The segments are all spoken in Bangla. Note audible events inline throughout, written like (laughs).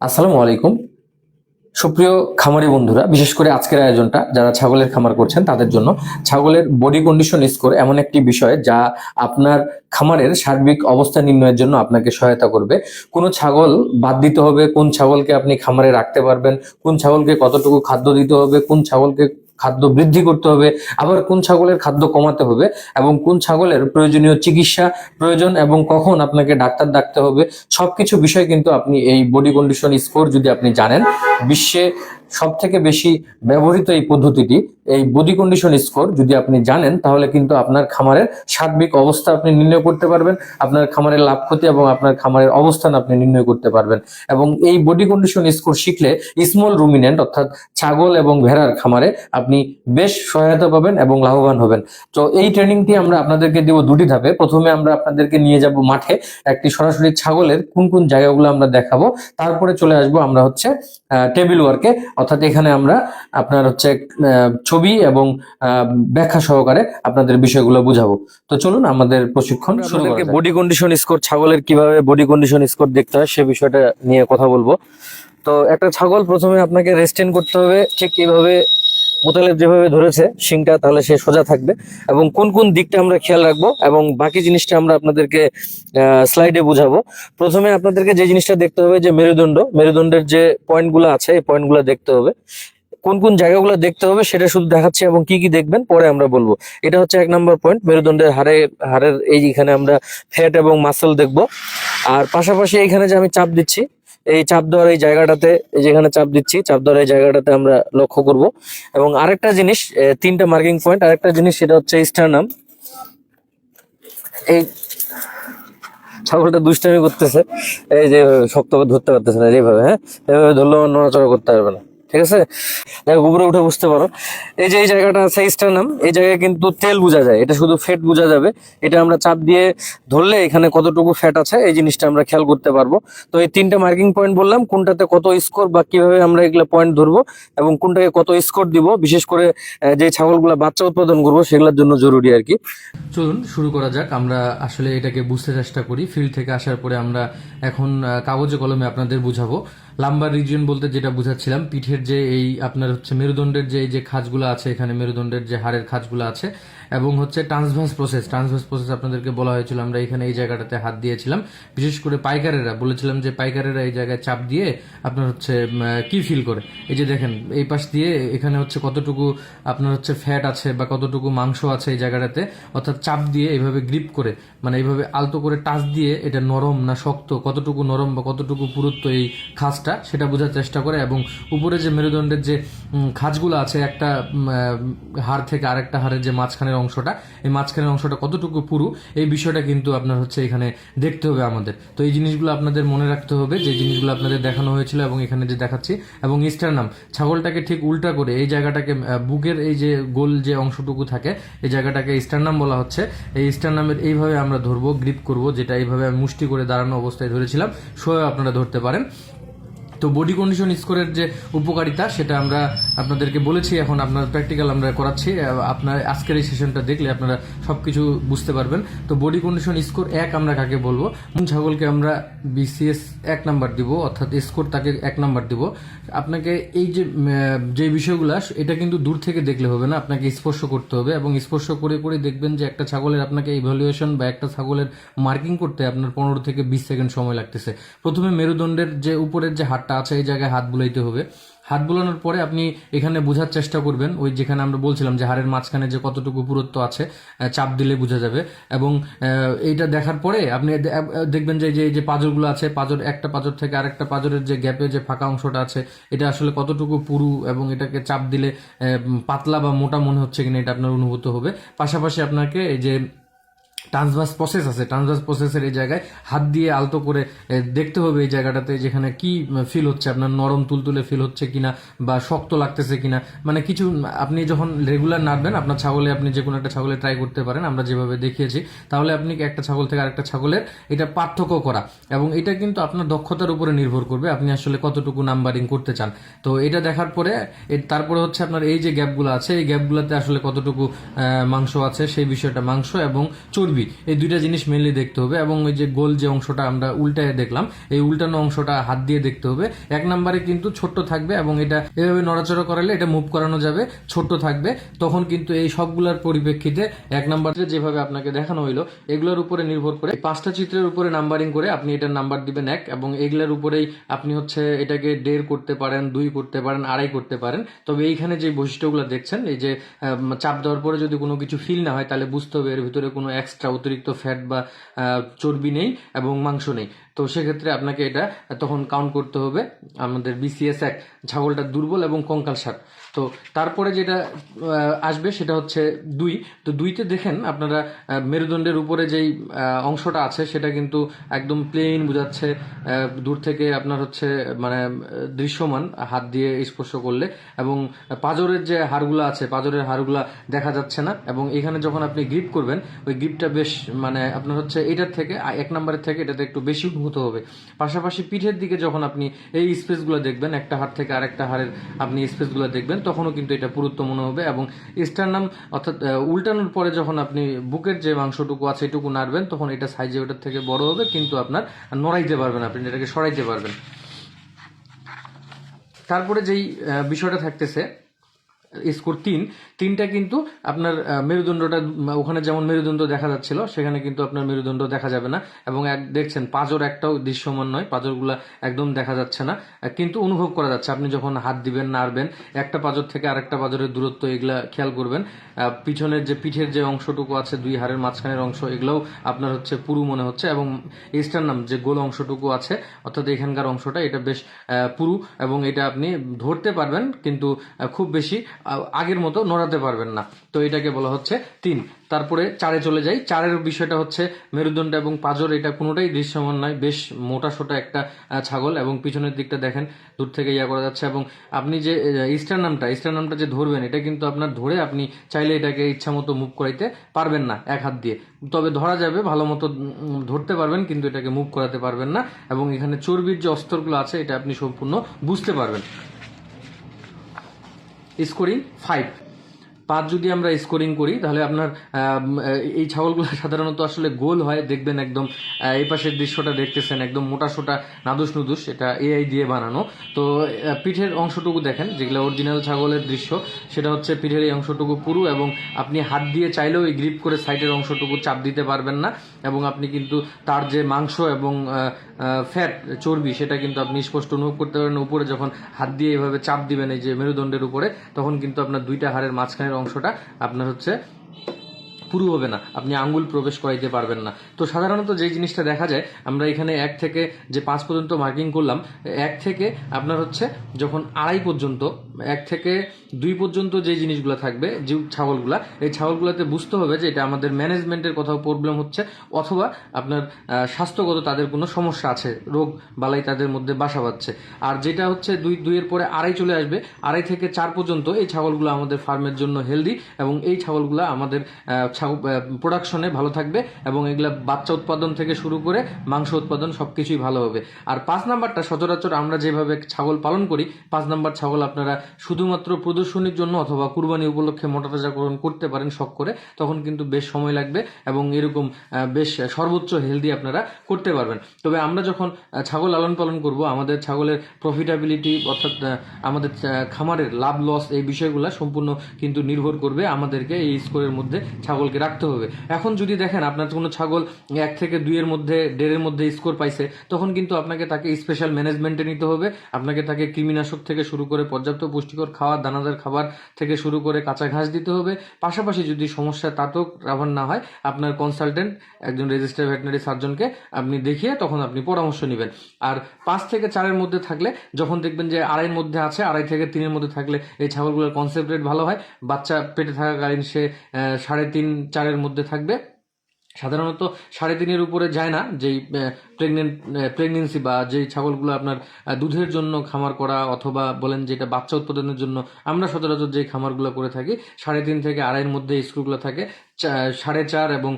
আসসালামু আলাইকুম। সুপ্রিয় খামারি বন্ধুরা, বিশেষ করে আজকের আয়োজনটা, যারা ছাগলের খামার করছেন তাদের জন্য। ছাগলের বডি কন্ডিশন স্কোর এমন একটি বিষয় যা আপনার খামারের সার্বিক অবস্থা নির্ণয়ের জন্য আপনাকে সহায়তা করবে। কোন ছাগল বাদ দিতে হবে, কোন ছাগলকে আপনি খামারে রাখতে পারবেন, কোন ছাগলকে কতটুকু খাদ্য দিতে হবে, কোন ছাগলকে খাদ্য বৃদ্ধি করতে হবে, আবার কোন ছাগলের খাদ্য কমাতে হবে এবং কোন ছাগলের প্রয়োজনীয় চিকিৎসা প্রয়োজন এবং কখন আপনাকে ডাক্তার ডাকতে হবে, সবকিছু বিষয় কিন্তু আপনি এই বডি কন্ডিশন স্কোর যদি আপনি জানেন, বিশ্বে সব থেকে বেশি ব্যবহৃত এই পদ্ধতিটি, এই বডি কন্ডিশন স্কোর যদি আপনি জানেন, তাহলে কিন্তু আপনার খামারের সার্বিক অবস্থা আপনি নির্ণয় করতে পারবেন, আপনার খামারের লাভ ক্ষতি এবং আপনার খামারের অবস্থান আপনি নির্ণয় করতে পারবেন। এবং এই বডি কন্ডিশন স্কোর শিখলে স্মল রুমিনেন্ট অর্থাৎ ছাগল এবং ভেড়ার খামারে আপনি বেশ সহায়তা পাবেন এবং লাভবান হবেন। তো এই ট্রেনিংটি আমরা আপনাদেরকে দিব দুটি ধাপে। প্রথমে আমরা আপনাদেরকে নিয়ে যাব মাঠে, একটি সরাসরি ছাগলের কোন কোন জায়গাগুলো আমরা দেখাবো। তারপরে চলে আসব আমরা হচ্ছে টেবিল ওয়ার্কে অর্থাৎ এখানে আমরা আপনার হচ্ছে ছবি এবং আহ, ব্যাখ্যা সহকারে আপনাদের বিষয়গুলো বুঝাবো। তো চলুন আমাদের প্রশিক্ষণ শুরু করা বডি কন্ডিশন স্কোর ছাগলের কীভাবে বডি কন্ডিশন স্কোর দেখতে হয় সে বিষয়টা নিয়ে কথা বলব। তো একটা ছাগল প্রথমে আপনাকে রেস্টেন করতে হবে ঠিক এইভাবে মোতালেব যেভাবে ধরেছে শিংটা তাহলে সে সোজা থাকবে। এবং কোন কোন দিকটা আমরা খেয়াল রাখব এবং বাকি জিনিসটা আমরা আপনাদেরকে স্লাইডে বুঝাবো। প্রথমে আপনাদেরকে যে জিনিসটা দেখতে হবে যে মেরুদণ্ড। মেরুদণ্ডের যে পয়েন্টগুলো আছে, এই পয়েন্টগুলো দেখতে হবে। কোন কোন জায়গাগুলো দেখতে হবে সেটা শুধু দেখাচ্ছি এবং কি কি দেখবেন পরে আমরা বলব। এটা হচ্ছে এক নম্বর পয়েন্ট, মেরুদণ্ডের হারে হাড়ের এই এখানে আমরা ফ্যাট এবং মাসল দেখব। আর পাশাপাশি এইখানে যে আমি চাপ দিচ্ছি এই চাপ দেওয়ার এই জায়গাটাতে যেখানে চাপ দিচ্ছি, চাপ দেওয়ার এই জায়গাটাতে আমরা লক্ষ্য করব। এবং আরেকটা জিনিস তিনটা মার্কিং পয়েন্ট, আরেকটা জিনিস সেটা হচ্ছে স্টারনাম এই ছাগলটা দুষ্টামি করতেছে। এই যে শক্তভাবে ধরতে পারতেছে না, যেভাবে হ্যাঁ? এভাবে ধরলেও নড়াচড়া করতে পারবে না। ঠিক আছে? দেখো, উপরে উঠে বুঝতে পারো। এই যে, এই জায়গাটা আছে স্টারনাম এই জায়গায় কিন্তু তেল বোঝা যায়। এটা শুধু ফ্যাট বোঝা যাবে। এটা আমরা চাপ দিয়ে ধরলে এখানে কতটুকু ফ্যাট আছে, এই জিনিসটা আমরা খেয়াল করতে পারব। তো এই তিনটা মার্কিং পয়েন্ট বললাম, কোনটাতে কত স্কোর বা কীভাবে আমরা এগুলো পয়েন্ট ধরবো এবং কোনটাকে কত স্কোর দিব, বিশেষ করে যে ছাগলগুলো বাচ্চা উৎপাদন করব, সেগুলোর জন্য জরুরি আর কি। চলুন, শুরু করা যাক। আমরা আসলে এটাকে বুঝতে চেষ্টা করি। ফিল্ড থেকে আসার পরে আমরা এখন কাগজে কলমে আপনাদের বুঝাবো। লাম্বার রিজিয়ন বলতে যেটা বুঝাচ্ছিলাম, পিঠের যে এই আপনার হচ্ছে মেরুদণ্ডের যে এই যে খাজগুলো আছে এখানে, মেরুদণ্ডের যে হাড়ের খাজগুলো আছে এবং হচ্ছে ট্রান্সভার্স প্রসেস ট্রান্সভার্স প্রসেস আপনাদেরকে বলা হয়েছিল, আমরা এখানে এই জায়গাটাতে হাত দিয়েছিলাম। বিশেষ করে পাইকারেরা, বলেছিলাম যে পাইকারেরা এই জায়গায় চাপ দিয়ে আপনার হচ্ছে কি ফিল করে? এই যে দেখেন, এই পাশ দিয়ে এখানে হচ্ছে কতটুকু আপনার হচ্ছে ফ্যাট আছে বা কতটুকু মাংস আছে এই জায়গাটাতে, অর্থাৎ চাপ দিয়ে এইভাবে গ্রিপ করে মানে এইভাবে আলতো করে টাচ দিয়ে এটা নরম না শক্ত, কতটুকু নরম বা কতটুকু পুরুত্ব এই খাঁজটা সেটা বোঝার চেষ্টা করে এবং উপরে যে মেরুদণ্ডের যে খাঁজগুলো আছে, একটা হাড় থেকে আরেকটা হাড়ের যে মাঝখানের অংশটা, এই মাঝখানের অংশটা কতটুকু পুরু, এই বিষয়টা কিন্তু আপনার হচ্ছে এখানে দেখতে হবে আমাদের। তো এই জিনিসগুলো আপনাদের মনে রাখতে হবে, যে জিনিসগুলো আপনাদের দেখানো হয়েছিল এবং এখানে যে দেখাচ্ছি, এবং ইস্টারনাম ছাগলটাকে ঠিক উল্টা করে এই জায়গাটাকে বুকের এই যে গোল যে অংশটুকু থাকে, এই জায়গাটাকে ইস্টারনাম বলা হচ্ছে, এই ইস্টারনামের এইভাবে আমরা ধরবো, গ্রিপ করব, যেটা এইভাবে আমি মুষ্টি করে দাঁড়ানো অবস্থায় ধরেছিলাম সোয়ে আপনারা ধরতে পারেন। তো বডি কন্ডিশন স্কোরের যে উপকারিতা, সেটা আমরা আপনাদেরকে বলেছি, এখন আপনার প্র্যাকটিক্যাল আমরা করাচ্ছি আপনার আজকের এই সেশনটা দেখলে আপনারা সব কিছু বুঝতে পারবেন। তো বডি কন্ডিশন স্কোর এক আমরা কাকে বলব? ছাগলকে আমরা বিসিএস এক নাম্বার দিব, অর্থাৎ স্কোর তাকে এক নাম্বার দিব। আপনাকে এই যে যে বিষয়গুলো, এটা কিন্তু দূর থেকে দেখলে হবে না, আপনাকে স্পর্শ করতে হবে এবং স্পর্শ করে করে দেখবেন যে একটা ছাগলের আপনাকে ইভ্যালুয়েশন বা একটা ছাগলের মার্কিং করতে আপনার পনেরো থেকে বিশ সেকেন্ড সময় লাগতেছে। প্রথমে মেরুদণ্ডের যে উপরের যে হাতটা আছে, এই জায়গায় হাত বুলাইতে হবে। হাত বুলানোর পরে আপনি এখানে বোঝার চেষ্টা করবেন, ওই যেখানে আমরা বলছিলাম যে হাড়ের মাঝখানে যে কতটুকু পুরুত্ব আছে চাপ দিলে বোঝা যাবে। এবং এইটা দেখার পরে আপনি দেখবেন যে এই যে এই যে পাঁজরগুলো আছে, পাঁজর, একটা পাঁজর থেকে আরেকটা পাঁজরের যে গ্যাপে যে ফাঁকা অংশটা আছে, এটা আসলে কতটুকু পুরু এবং এটাকে চাপ দিলে পাতলা বা মোটা মনে হচ্ছে কিনা, এটা আপনার অনুভূত হবে। পাশাপাশি আপনাকে এই যে ট্রান্সভার্স প্রসেস আছে। ট্রান্সভার্স প্রসেসের এই জায়গায় হাত দিয়ে আলতো করে দেখতে হবে এই জায়গাটাতে যেখানে কি ফিল হচ্ছে। আপনার নরম তুলতুলে ফিল হচ্ছে কিনা বা শক্ত লাগতেছে কিনা। মানে কিছু, আপনি যখন রেগুলার নাড়বেন, আপনার ছাগলে আপনি যে কোনো একটা ছাগলে ট্রাই করতে পারেন, আমরা যেভাবে দেখিয়েছি, তাহলে আপনি একটা ছাগল থেকে আরেকটা ছাগলের এটা পার্থক্য করা। এবং এটা কিন্তু আপনার দক্ষতার উপরে নির্ভর করবে, আপনি আসলে কতটুকু নাম্বারিং করতে চান। তো এটা দেখার পরে তারপরে হচ্ছে আপনার এই যে গ্যাপগুলো আছে, এই গ্যাপগুলোতে আসলে কতটুকু মাংস আছে, সেই বিষয়টা মাংস এবং চর্বি। চর্বি এই দুইটা জিনিস মেনলি দেখতে হবে এবং ওই যে গোল যে অংশটা আমরা উল্টায় দেখলাম, এই উল্টানো অংশটা হাত দিয়ে দেখতে হবে। এক নম্বরে কিন্তু ছোট্ট থাকবে এবং এটা এভাবে নড়াচড়া করালে এটা মুভ করানো যাবে, ছোট্ট থাকবে। তখন কিন্তু এই সবগুলোর পরিপ্রেক্ষিতে এক নম্বরে যেভাবে আপনাকে দেখানো হইল, এগুলোর উপরে নির্ভর করে পাঁচটা চিত্রের উপরে নাম্বারিং করে আপনি এটার নাম্বার দিবেন এক এবং এগুলোর উপরেই আপনি হচ্ছে এটাকে দেড় করতে পারেন, দুই করতে পারেন, আড়াই করতে পারেন। তবে এইখানে যে বৈশিষ্ট্যগুলো দেখছেন, এই যে চাপ দেওয়ার পরে যদি কোনো কিছু ফিল না হয়, তাহলে বুঝতে হবে এর ভিতরে কোনো এক্সট্রা অতিরিক্ত ফ্যাট বা চর্বি নেই এবং মাংস নেই। তো সেক্ষেত্রে আপনাকে এটা তখন কাউন্ট করতে হবে। আমাদের বিসিএস এক, ছাগলটা দুর্বল এবং কঙ্কালসার তো তারপরে যেটা আসবে সেটা হচ্ছে দুই। তো দুইতে দেখেন, আপনারা মেরুদণ্ডের উপরে যেই অংশটা আছে, সেটা কিন্তু একদম প্লেন বোঝাচ্ছে। দূর থেকে আপনার হচ্ছে মানে দৃশ্যমান হাত দিয়ে স্পর্শ করলে। এবং পাজরের যে হাড়গুলো আছে, পাজরের হাড়গুলো দেখা যাচ্ছে না। এবং এখানে যখন আপনি গ্রিপ করবেন, ওই গ্রিপটা বেশ মানে আপনার হচ্ছে এটার থেকে, এক নম্বরের থেকে এটাতে একটু বেশি উন্নত হবে। পাশাপাশি পিঠের দিকে যখন আপনি এই স্পেসগুলো দেখবেন, একটা হাড় থেকে আরেকটা হাড়ের আপনি স্পেসগুলো দেখবেন, তখনও কিন্তু এটা পুরুত্ব মনে হবে এবং স্টারনাম অর্থাৎ উল্টানোর পরে যখন আপনি বুকের যে মাংসটুকু আছে এটুকু নাড়বেন, তখন এটা সাইজে ওটার থেকে বড় হবে, কিন্তু আপনার নড়াইতে পারবেন আপনি, এটাকে সরাইতে পারবেন। তারপরে যেই বিষয়টা থাকতেছে স্কোর তিন, তিনটা কিন্তু আপনার মেরুদণ্ডটা ওখানে যেমন মেরুদণ্ড দেখা যাচ্ছিল, সেখানে কিন্তু আপনার মেরুদণ্ড দেখা যাবে না। এবং এক, দেখছেন, পাজর একটাও দৃশ্যমান নয়, পাজরগুলো একদম দেখা যাচ্ছে না। কিন্তু অনুভব করা যাচ্ছে, আপনি যখন হাত দিবেন, নাড়বেন, একটা পাজর থেকে আরেকটা পাজরের দূরত্ব, এগুলা খেয়াল করবেন। পিছনের যে পিঠের যে অংশটুকু আছে, দুই হাড়ের মাঝখানের অংশ, এগুলোও আপনার হচ্ছে পুরু মনে হচ্ছে। এবং নাম, যে গোল অংশটুকু আছে, অর্থাৎ এখানকার অংশটা, এটা বেশ পুরু। এবং এটা আপনি ধরতে পারবেন, কিন্তু খুব বেশি আগের মতো নড়াতে পারবেন না। তো এটাকে বলা হচ্ছে তিন। তারপরে চারে চলে যাই। চারের বিষয়টা হচ্ছে মেরুদণ্ড এবং পাজর, এটা কোনোটাই দৃশ্যমান নয়। বেশ মোটা সোটা একটা ছাগল এবং পিছনের দিকটা দেখেন, দূর থেকে ইয়া করা যাচ্ছে। এবং আপনি যে ইস্টার নামটা ইস্টার নামটা যে ধরবেন, এটা কিন্তু আপনার ধরে আপনি চাইলে এটাকে ইচ্ছা মতো মুভ করাইতে পারবেন না এক হাত দিয়ে। তবে ধরা যাবে, ভালো মতো ধরতে পারবেন, কিন্তু এটাকে মুভ করাতে পারবেন না। এবং এখানে চর্বির যে অস্তরগুলো আছে, এটা আপনি সম্পূর্ণ বুঝতে পারবেন। Scoring five. পাঁচ যদি আমরা স্কোরিং করি, তাহলে আপনার এই ছাগলগুলো (laughs) সাধারণত আসলে গোল হয়, দেখবেন একদম এই পাশের দৃশ্যটা দেখতেছেন, একদম মোটা সোটা, নাদুস নুদুস, এটা এআই দিয়ে বানানো। তো পিঠের অংশটুকু দেখেন, যেগুলো অরিজিনাল ছাগলের দৃশ্য, সেটা হচ্ছে পিঠের এই অংশটুকু পুরু এবং আপনি হাত দিয়ে চাইলেও এই গ্রিপ করে সাইডের অংশটুকু চাপ দিতে পারবেন না এবং আপনি কিন্তু তার যে মাংস এবং ফ্যাট চর্বি, সেটা কিন্তু আপনি স্পষ্ট অনুভব করতে পারেন। উপরে যখন হাত দিয়ে এভাবে চাপ দিবেন, এই যে মেরুদণ্ডের উপরে, তখন কিন্তু আপনার দুইটা হাড়ের মাঝখানের অংশটা আপনার হচ্ছে পুরু হবে না, আপনি আঙ্গুল প্রবেশ করাইতে পারবেন না। তো সাধারণত যে জিনিসটা দেখা যায়, আমরা এখানে এক থেকে যে পাঁচ পর্যন্ত মার্কিং করলাম, এক থেকে আপনার হচ্ছে যখন আড়াই পর্যন্ত, এক থেকে দুই পর্যন্ত যে জিনিসগুলো থাকবে, যে ছাগলগুলা, এই ছাগলগুলোতে বুঝতে হবে যে এটা আমাদের ম্যানেজমেন্টের কোথাও প্রবলেম হচ্ছে, অথবা আপনার স্বাস্থ্যগত তাদের কোনো সমস্যা আছে, রোগ বালাই তাদের মধ্যে বাসা বাঁধছে। আর যেটা হচ্ছে দুই, দুইয়ের পরে আড়াই চলে আসবে, আড়াই থেকে চার পর্যন্ত এই ছাগলগুলো আমাদের ফার্মের জন্য হেলদি এবং এই ছাগলগুলো আমাদের প্রোডাকশনে ভালো থাকবে এবং এগুলা বাচ্চা উৎপাদন থেকে শুরু করে মাংস উৎপাদন সবকিছুই ভালো হবে। আর পাঁচ নাম্বারটা, সচরাচর আমরা যেভাবে ছাগল পালন করি, পাঁচ নাম্বার ছাগল আপনারা শুধুমাত্র প্রদর্শনীর জন্য অথবা কুরবানি উপলক্ষে মোটাতাজাকরণ করতে পারেন শখ করে, তখন কিন্তু বেশ সময় লাগবে এবং এরকম বেশ সর্বোচ্চ হেলদি আপনারা করতে পারবেন। তবে আমরা যখন ছাগল লালন পালন করব, আমাদের ছাগলের প্রফিটাবিলিটি অর্থাৎ আমাদের খামারের লাভ লস এই বিষয়গুলো সম্পূর্ণ কিন্তু নির্ভর করবে আমাদেরকে এই স্কোরের মধ্যে ছাগলকে রাখতে হবে। এখন যদি দেখেন আপনার কোনো ছাগল এক থেকে দুইয়ের মধ্যে দেড়ের মধ্যে স্কোর পাইছে, তখন কিন্তু আপনাকে তাকে স্পেশাল ম্যানেজমেন্টে নিতে হবে। আপনাকে তাকে কৃমিনাশক থেকে শুরু করে পর্যাপ্ত পুষ্টিকর খাবার, দানাদার খাবার থেকে শুরু করে কাঁচা ঘাস দিতে হবে। পাশাপাশি যদি সমস্যা তাতেও রাভার না হয়, আপনার কনসালটেন্ট একজন রেজিস্টার ভেটেনারি সার্জনকে আপনি দেখিয়ে তখন আপনি পরামর্শ নেবেন। আর পাঁচ থেকে চারের মধ্যে থাকলে, যখন দেখবেন যে আড়াইয়ের মধ্যে আছে, আড়াই থেকে তিনের মধ্যে থাকলে এই ছাগলগুলোর কনসেপ্ট রেট ভালো হয়। বাচ্চা পেটে থাকাকালীন সে সাড়ে তিন চারের মধ্যে থাকবে। সাধারণত সাড়ে তিনের উপরে যায় না, যেই প্রেগনেন্ট প্রেগনেন্সি বা যেই ছাগলগুলো আপনার দুধের জন্য খামার করা অথবা বলেন যেটা বাচ্চা উৎপাদনের জন্য আমরা সচরাচর যেই খামারগুলো করে থাকি, সাড়ে তিন থেকে আড়াইয়ের মধ্যে স্কুলগুলো থাকে। সাড়ে চার এবং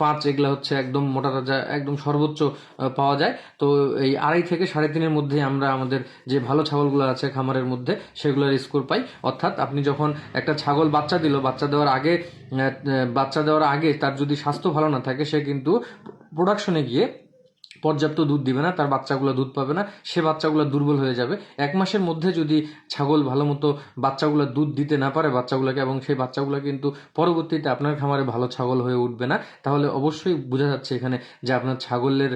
পাঁচ এগুলো হচ্ছে একদম মোটা তাজা, একদম সর্বোচ্চ পাওয়া যায়। তো এই আড়াই থেকে সাড়ে তিনের মধ্যে আমরা আমাদের যে ভালো ছাগলগুলো আছে খামারের মধ্যে, সেগুলোর স্কোর পাই। অর্থাৎ আপনি যখন একটা ছাগল বাচ্চা দিল, বাচ্চা দেওয়ার আগে বাচ্চা দেওয়ার আগে তার যদি স্বাস্থ্য ভালো না থাকে, সে কিন্তু প্রোডাকশনে গিয়ে পর্যাপ্ত দুধ দিবে না, তার বাচ্চাগুলো দুধ পাবে না, সে বাচ্চাগুলো দুর্বল হয়ে যাবে। এক মাসের মধ্যে যদি ছাগল ভালো মতো বাচ্চাগুলো দুধ দিতে না পারে বাচ্চাগুলোকে এবং সেই বাচ্চাগুলো কিন্তু পরবর্তীতে আপনার খামারে ভালো ছাগল হয়ে উঠবে না, তাহলে অবশ্যই বোঝা যাচ্ছে এখানে যে আপনার ছাগলের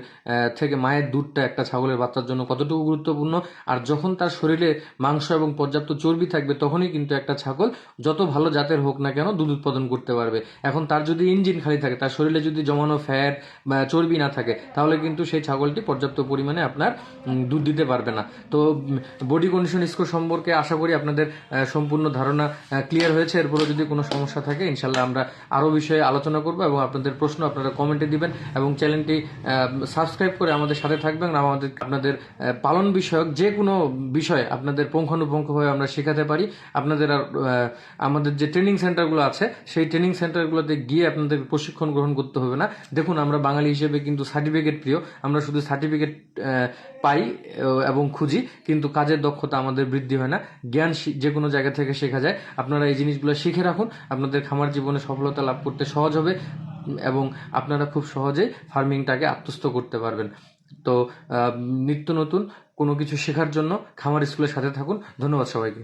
থেকে মায়ের দুধটা একটা ছাগলের বাচ্চার জন্য কতটুকু গুরুত্বপূর্ণ। আর যখন তার শরীরে মাংস এবং পর্যাপ্ত চর্বি থাকবে, তখনই কিন্তু একটা ছাগল যত ভালো জাতের হোক না কেন দুধ উৎপাদন করতে পারবে। এখন তার যদি ইঞ্জিন খালি থাকে, তার শরীরে যদি জমানো ফ্যাট বা চর্বি না থাকে, তাহলে কিন্তু সেই ছাগলটি পর্যাপ্ত পরিমাণে আপনার দুধ দিতে পারবে না। তো বডি কন্ডিশন স্কোর সম্পর্কে আশা করি আপনাদের সম্পূর্ণ ধারণা ক্লিয়ার হয়েছে। এরপরে যদি কোনো সমস্যা থাকে ইনশাল্লাহ আমরা আরও বিষয়ে আলোচনা করব এবং আপনাদের প্রশ্ন আপনারা কমেন্টে দিবেন এবং চ্যানেলটি সাবস্ক্রাইব করে আমাদের সাথে থাকবেন। আমাদের, আপনাদের পালন বিষয়ক যে কোনো বিষয় আপনাদের পুঙ্খানুপুঙ্খভাবে আমরা শেখাতে পারি। আপনাদের আর আমাদের যে ট্রেনিং সেন্টারগুলো আছে, সেই ট্রেনিং সেন্টারগুলোতে গিয়ে আপনাদের প্রশিক্ষণ গ্রহণ করতে হবে না। দেখুন, আমরা বাঙালি হিসেবে কিন্তু সার্টিফিকেট প্রিয়। আমরা শুধু সার্টিফিকেট পাই এবং খুঁজি, কিন্তু কাজের দক্ষতা আমাদের বৃদ্ধি হয় না। জ্ঞান যে কোনো জায়গা থেকে শেখা যায়। আপনারা এই জিনিসগুলো শিখে রাখুন। আপনাদের খামার জীবনে সফলতা লাভ করতে সহজ হবে, এবং আপনারা খুব সহজেই ফার্মিংটাকে আত্মস্থ করতে পারবেন। তো নিত্য নতুন কোনো কিছু শেখার জন্য খামার স্কুলের সাথে থাকুন। ধন্যবাদ সবাইকে।